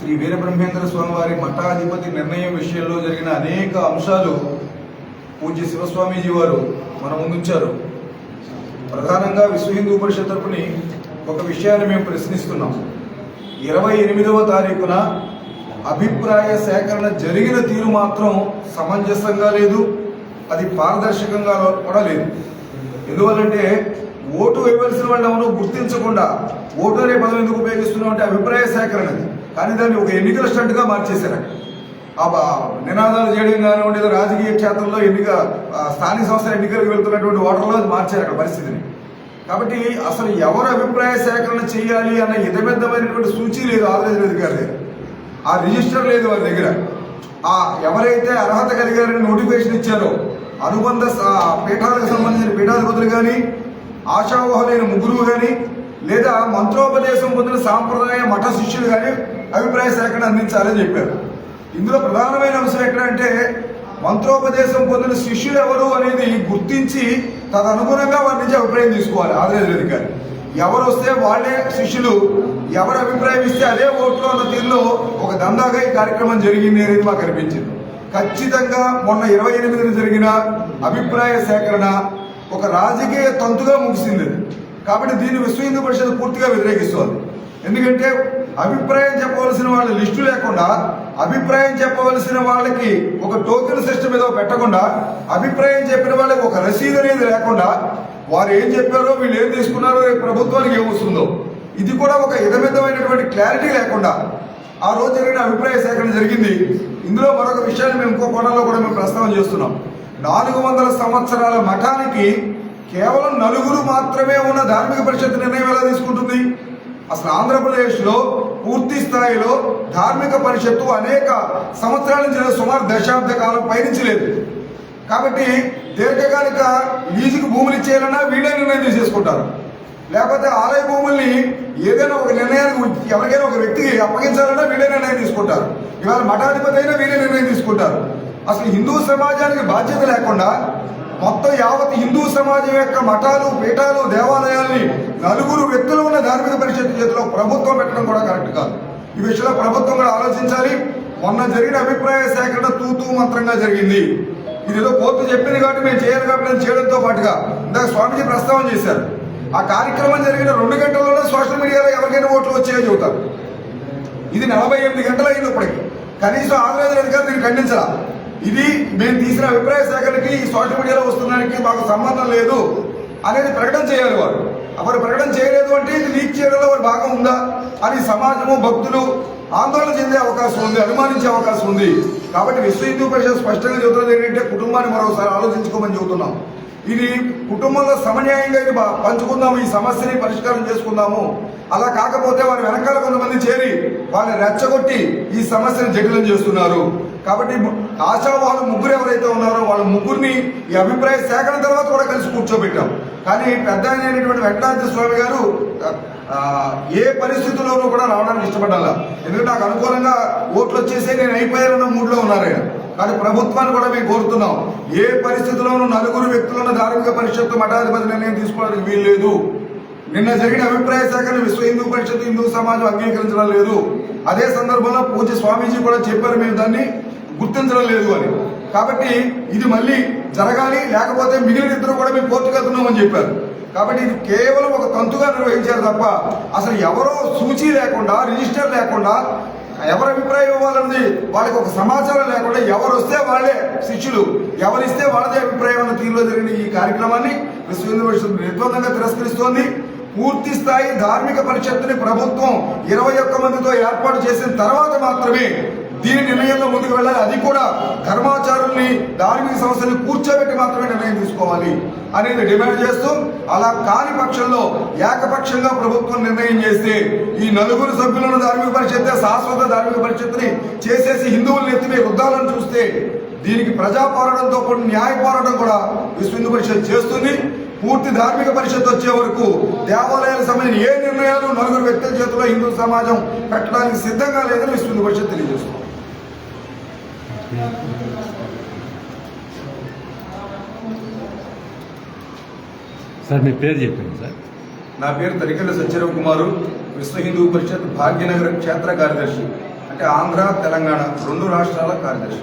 శ్రీ వీరబ్రహ్మేంద్ర స్వామి వారి మఠాధిపతి నిర్ణయం విషయంలో జరిగిన అనేక అంశాలు పూజ్య శివస్వామీజీ వారు మన ముందుంచారు. ప్రధానంగా విశ్వ హిందూ పరిషత్ తరపుని ఒక విషయాన్ని మేము ప్రశ్నిస్తున్నాం. ఇరవై ఎనిమిదవ తారీఖున అభిప్రాయ సేకరణ జరిగిన తీరు మాత్రం సమంజసంగా లేదు అది పారదర్శకంగా కూడా లేదు. ఎందువల్లంటే ఓటు వేయవలసిన వాళ్ళు ఎవరు గుర్తించకుండా ఓటు అనే పదం ఎందుకు ఉపయోగిస్తున్నాం అంటే అభిప్రాయ సేకరణ అది. కానీ దాన్ని ఒక ఎన్నికల స్టంట్గా మార్చేశారు. అక్కడ. ఆ నినాదాలు చేయడం కానివ్వండి రాజకీయ క్షేత్రంలో ఎన్నిక స్థానిక సంస్థల ఎన్నికలకు వెళ్తున్నటువంటి ఓటర్లో మార్చారు అక్కడ పరిస్థితిని. కాబట్టి అసలు ఎవరు అభిప్రాయ సేకరణ చేయాలి అన్న ఇతమిద్దమైనటువంటి సూచి లేదు ఆంధ్రప్రదేశ్ అధికారి దగ్గర. ఆ రిజిస్టర్ లేదు వారి దగ్గర. ఆ ఎవరైతే అర్హత కలిగారని నోటిఫికేషన్ ఇచ్చారో అనుబంధ పీఠాలకు సంబంధించిన పీఠాధిపతులు కానీ ఆశావహులైన ముగ్గురు కానీ లేదా మంత్రోపదేశం పొందిన సాంప్రదాయ మఠ శిష్యులు కానీ అభిప్రాయ సేకరణ అందించాలని చెప్పారు. ఇందులో ప్రధానమైన అంశం ఎక్కడంటే మంత్రోపదేశం పొందిన శిష్యులు ఎవరు అనేది గుర్తించి తదనుగుణంగా వారి నుంచి అభిప్రాయం తీసుకోవాలి. ఆంధ్రప్రదేశ్ అధికారి. ఎవరు వస్తే వాళ్ళే శిష్యులు. ఎవరు అభిప్రాయం ఇస్తే అదే ఓట్లు అన్న తీరులో ఒక దందాగా ఈ కార్యక్రమం జరిగింది అనేది మాకు అనిపించింది. ఖచ్చితంగా మొన్న ఇరవై ఎనిమిదిన జరిగిన అభిప్రాయ సేకరణ ఒక రాజకీయ తంతుగా ముగిసింది. కాబట్టి దీన్ని విశ్వ హిందూ పరిషత్ పూర్తిగా వ్యతిరేకిస్తోంది. ఎందుకంటే అభిప్రాయం చెప్పవలసిన వాళ్ళ లిస్టు లేకుండా అభిప్రాయం చెప్పవలసిన వాళ్ళకి ఒక టోకెన్ సిస్టమ్ ఏదో పెట్టకుండా అభిప్రాయం చెప్పిన వాళ్ళకి ఒక రసీదు అనేది లేకుండా వారు ఏం చెప్పారో వీళ్ళు ఏం తీసుకున్నారో ప్రభుత్వానికి ఏమొస్తుందో ఇది కూడా ఒక ఇదమిద్దమైనటువంటి క్లారిటీ లేకుండా ఆ రోజు జరిగిన అభిప్రాయ సేకరణ జరిగింది. ఇందులో మరొక విషయాన్ని మేము ఇంకో కోణంలో కూడా మేము ప్రస్తావన చేస్తున్నాం. నాలుగు వందల సంవత్సరాల మఠానికి కేవలం నలుగురు మాత్రమే ఉన్న ధార్మిక పరిషత్ నిర్ణయం ఎలా తీసుకుంటుంది? అసలు ఆంధ్రప్రదేశ్లో పూర్తి స్థాయిలో ధార్మిక పరిషత్తు అనేక సంవత్సరాల నుంచి సుమారు దశాబ్ద కాలం పైనుంచి లేదు. కాబట్టి దీర్ఘకాలిక లీజుకు భూములు ఇచ్చేయాలన్నా వీడే నిర్ణయం తీసేసుకుంటారు. లేకపోతే ఆలయ భూముల్ని ఏదైనా ఒక నిర్ణయానికి ఎవరికైనా ఒక వ్యక్తికి అప్పగించాలన్నా వీడే నిర్ణయం తీసుకుంటారు. ఇవాళ మఠాధిపతి అయినా వీడే నిర్ణయం తీసుకుంటారు. అసలు హిందూ సమాజానికి బాధ్యత లేకుండా మొత్తం యావత్ హిందూ సమాజం యొక్క మఠాలు పీఠాలు దేవాలయాల్ని నలుగురు వ్యక్తులు ఉన్న ధార్మిక పరిషత్ చేతిలో ప్రభుత్వం పెట్టడం కూడా కరెక్ట్ కాదు. ఈ విషయంలో ప్రభుత్వం కూడా ఆలోచించాలి. మొన్న జరిగిన అభిప్రాయ సేకరణ తూతూ మంత్రంగా జరిగింది. ఇది ఏదో కోర్టు చెప్పింది కాబట్టి మేము చేయాలి కాబట్టి నేను చేయడంతో పాటుగా ఇందాక స్వామిజీ ప్రస్తావన చేశారు. ఆ కార్యక్రమం జరిగిన రెండు గంటల్లోనే సోషల్ మీడియాలో ఎవరికైనా ఓట్లు వచ్చాయో చెబుతారు. ఇది నలభై ఎనిమిది గంటలు అయింది ఇప్పటికి కనీసం ఆంధ్రప్రదేశ్ అధికారులు దీన్ని ఖండించరా ఇది మేము తీసిన అభిప్రాయ సేకరణకి ఈ సోషల్ మీడియాలో వస్తున్నానికి మాకు సంబంధం లేదు అనేది ప్రకటన చేయాలి వారు. వారు ప్రకటన చేయలేదు అంటే ఇది లీక్ చేయడంలో వారి భాగం ఉందా? అని సమాజము భక్తులు ఆందోళన చెందే అవకాశం ఉంది అనుమానించే అవకాశం ఉంది. కాబట్టి విశ్వ హిందూ పరిషత్ స్పష్టంగా చెబుతున్నది ఏంటంటే కుటుంబాన్ని మరోసారి ఆలోచించుకోమని చెబుతున్నాం. ఇది కుటుంబంలో సమన్యాయంగా ఇది పంచుకుందాము ఈ సమస్యని పరిష్కారం చేసుకుందాము. అలా కాకపోతే వారి వెనకాల కొంతమంది చేరి వాళ్ళని రెచ్చగొట్టి ఈ సమస్యను జటిలం చేస్తున్నారు. కాబట్టి ఆశావాహులు ముగ్గురు ఎవరైతే ఉన్నారో వాళ్ళ ముగ్గురిని ఈ అభిప్రాయ సేకరణ తర్వాత కూడా కలిసి కూర్చోబెట్టాం. కానీ పెద్ద అయినటువంటి వెంకటాద్రి స్వామి గారు ఏ పరిస్థితుల్లోనూ కూడా రావడానికి ఇష్టపడాలా ఎందుకంటే నాకు అనుకూలంగా ఓట్లు వచ్చేసి నేను అయిపోయానన్న మూడ్లో ఉన్నారు ఆయన. కానీ ప్రభుత్వాన్ని కూడా మేము కోరుతున్నాం. ఏ పరిస్థితుల్లోనూ నలుగురు వ్యక్తులను ధార్మిక పరిషత్తు మఠాధిపతి నిర్ణయం తీసుకోవడానికి వీల్లేదు నిన్న జరిగిన అభిప్రాయ సేకరణ విశ్వ హిందూ పరిషత్ హిందూ సమాజం అంగీకరించడం లేదు. అదే సందర్భంలో పూజ స్వామీజీ కూడా చెప్పారు మేము దాన్ని. గుర్తించడం లేదు అని. కాబట్టి ఇది మళ్ళీ జరగాలి లేకపోతే మిగిలిన ఇద్దరు కూడా మేము కోర్టుకు అని చెప్పారు. కాబట్టి ఇది కేవలం ఒక తంతుగా నిర్వహించారు తప్ప అసలు ఎవరో సూచి లేకుండా రిజిస్టర్ లేకుండా ఎవరి అభిప్రాయం ఇవ్వాలన్నది వాళ్ళకి ఒక సమాచారం లేకుండా ఎవరు వస్తే వాళ్ళే శిష్యులు ఎవరిస్తే వాళ్ళదే అభిప్రాయం అన్న తీరులో జరిగిన ఈ కార్యక్రమాన్ని విశ్వ హిందూ పరిషత్ నిర్బంధంగా తిరస్కరిస్తోంది. పూర్తి స్థాయి ధార్మిక పరిషత్తుని ప్రభుత్వం ఇరవై ఒక్క మందితో ఏర్పాటు చేసిన తర్వాత మాత్రమే దీని నిర్ణయంలో ముందుకు వెళ్ళాలి. అది కూడా కర్మాచారుల్ని ధార్మిక సంస్థల్ని కూర్చోబెట్టి మాత్రమే నిర్ణయం తీసుకోవాలి అనేది డిమాండ్ చేస్తూ అలా కాని పక్షంలో ఏకపక్షంగా ప్రభుత్వం నిర్ణయం చేస్తే ఈ నలుగురు సభ్యులను ధార్మిక పరిషత్ శాశ్వత ధార్మిక పరిషత్ని చేసేసి హిందువులను ఎత్తిమే వృద్ధాలను చూస్తే దీనికి ప్రజా పోరాటంతో పాటు న్యాయ పోరాటం కూడా విశ్వ హిందూ పరిషత్ చేస్తుంది. పూర్తి ధార్మిక పరిషత్ వచ్చే వరకు దేవాలయాల సంబంధించిన ఏ నిర్ణయాలు నలుగురు వ్యక్తుల చేతిలో హిందూ సమాజం పెట్టడానికి సిద్ధంగా లేదని విశ్వ హిందూ పరిషత్ తెలియజేస్తుంది. సార్ మీ పేరు చెప్పండి సార్. నా పేరు తరికెళ్ళ సత్యరావు కుమారు. విశ్వ హిందూ పరిషత్ భాగ్యనగర క్షేత్ర కార్యదర్శి అంటే ఆంధ్ర తెలంగాణ రెండు రాష్ట్రాల కార్యదర్శి.